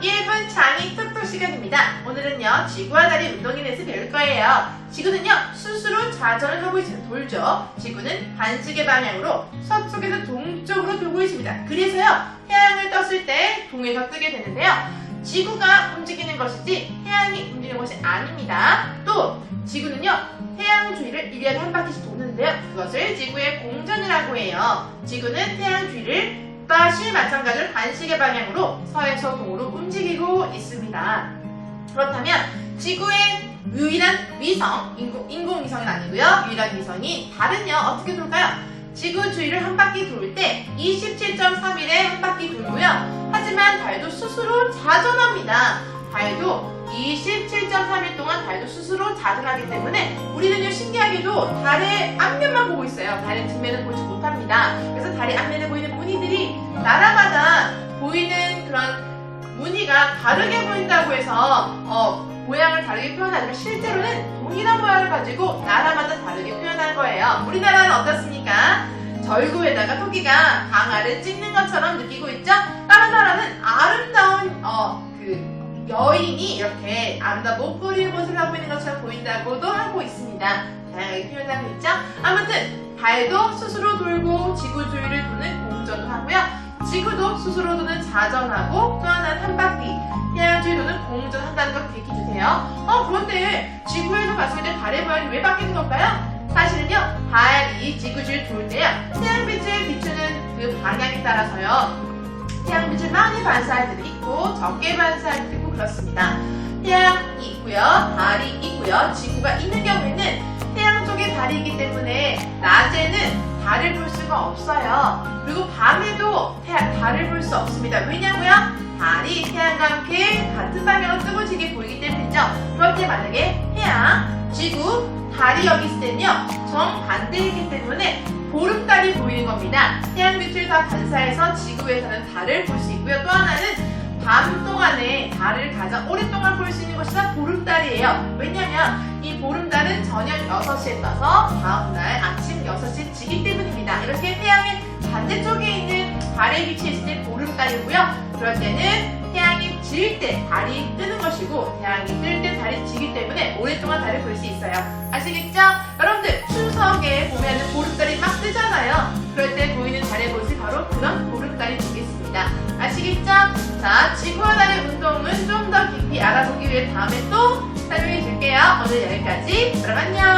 1분 장이 톡톡 시간입니다. 오늘은요, 지구와 달의 운동에 대해서 배울 거예요. 지구는요, 스스로 자전을 하고 있으면 돌죠. 지구는 반시계 방향으로 서쪽에서 동쪽으로 돌고 있습니다. 그래서요, 태양을 떴을 때 동에서 뜨게 되는데요. 지구가 움직이는 것이지 태양이 움직이는 것이 아닙니다. 또 지구는요 태양 주위를 1년에 한 바퀴씩 도는데요. 그것을 지구의 공전이라고 해요. 지구는 태양 주위를 다시 마찬가지로 반시계 방향으로 서에서 동으로 움직이고 있습니다. 그렇다면 지구의 유일한 위성, 인공, 인공 위성은 아니고요. 유일한 위성이 달은요 어떻게 돌까요? 지구 주위를 한 바퀴 돌 때 27.3일에 한 바퀴 돌고요. 하지만 달도 스스로 자전합니다. 달도 27.3일 동안 달도 스스로 자전하기 때문에 우리는요 신기하게도 달의 앞면만 보고 있어요. 달의 뒷면은 보지 못합니다. 그래서 달의 앞면에 보이는 나라마다 보이는 그런 무늬가 다르게 보인다고 해서 어, 모양을 다르게 표현하지만 실제로는 동일한 모양을 가지고 나라마다 다르게 표현한 거예요. 우리나라는 어떻습니까? 절구에다가 토끼가 강아를 찍는 것처럼 느끼고 있죠? 다른 나라는 아름다운 어, 그 여인이 이렇게 아름다운 목걸이를 벗을 하고 있는 것처럼 보인다고도 하고 있습니다. 다양하게 표현하고 있죠? 아무튼 달도 스스로 돌고 지구 주위를 도는 공전을 하고요. 지구도 스스로 도는 자전하고 또 하나는 한 바퀴 도는 공전한다는 걸 기억해 주세요. 어 그런데 지구에서 봤을 때 달의 모양이 왜 바뀌는 걸까요? 사실은요 달이 지구 주위를 돌 때요 태양빛을 비추는 그 방향에 따라서요 태양빛을 많이 반사할 때도 있고 적게 반사할 때도 있고 그렇습니다. 태양이 있고요, 달이 있고요, 지구가 있는 경우에는 태양 쪽에 달이 있기 때문에 낮에는 없어요. 그리고 밤에도 태양, 달을 볼 수 없습니다. 왜냐고요? 달이 태양과 함께 같은 방향으로 뜨고 지게 보이기 때문이죠. 그럴 때 만약에 태양, 지구, 달이 여기 있을 때는요, 정반대이기 때문에 보름달이 보이는 겁니다. 태양 빛을 다 반사해서 지구에서는 달을 볼 수 있고요. 또 하나는 밤 동안에 달을 가장 오랫동안 볼 수 있는 것이 다 보름달이에요. 왜냐면 이 보름달은 저녁 6시에 떠서 다음날 아침 6시에 지기 때문입니다. 이렇게 태양의 반대쪽에 있는 달의 위치에 있을 때 보름달이고요. 그럴 때는 태양이 질 때 달이 뜨는 것이고 태양이 뜰 때 달이 지기 때문에 오랫동안 달을 볼 수 있어요. 아시겠죠? 여러분들 추석에 보면은 보름달이 막 뜨잖아요. 그럴 때 보이는 달의 모습이 바로 그런 보름달이. 아시겠죠? 자, 지구와 달의 운동은 좀 더 깊이 알아보기 위해 다음에 또 설명해 줄게요. 오늘 여기까지. 그럼 안녕!